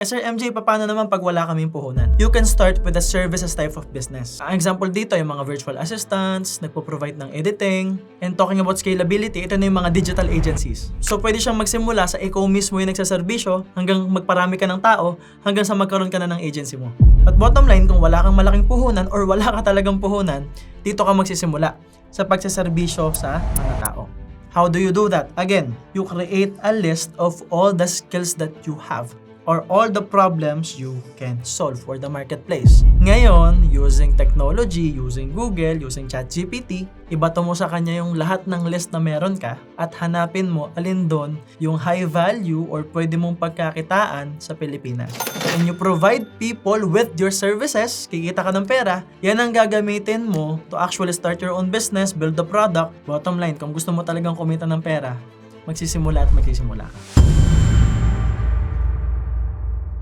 Eh, Sir MJ, paano naman pag wala kaming puhunan? You can start with a services type of business. Ang example dito, yung mga virtual assistants, nagpo-provide ng editing, and talking about scalability, ito na yung mga digital agencies. So, pwede siyang magsimula sa ikaw mismo yung nagsaserbisyo, hanggang magparami ka ng tao, hanggang sa magkaroon ka na ng agency mo. At bottom line, kung wala kang malaking puhunan or wala ka talagang puhunan, dito ka magsisimula sa pagsaserbisyo sa mga tao. How do you do that? Again, you create a list of all the skills that you have or all the problems you can solve for the marketplace. Ngayon, using technology, using Google, using ChatGPT, ibato mo sa kanya yung lahat ng list na meron ka at hanapin mo alin doon yung high value or pwede mong pagkakitaan sa Pilipinas. And you provide people with your services, kikita ka ng pera, yan ang gagamitin mo to actually start your own business, build the product. Bottom line, kung gusto mo talagang kumita ng pera, magsisimula at magsisimula ka.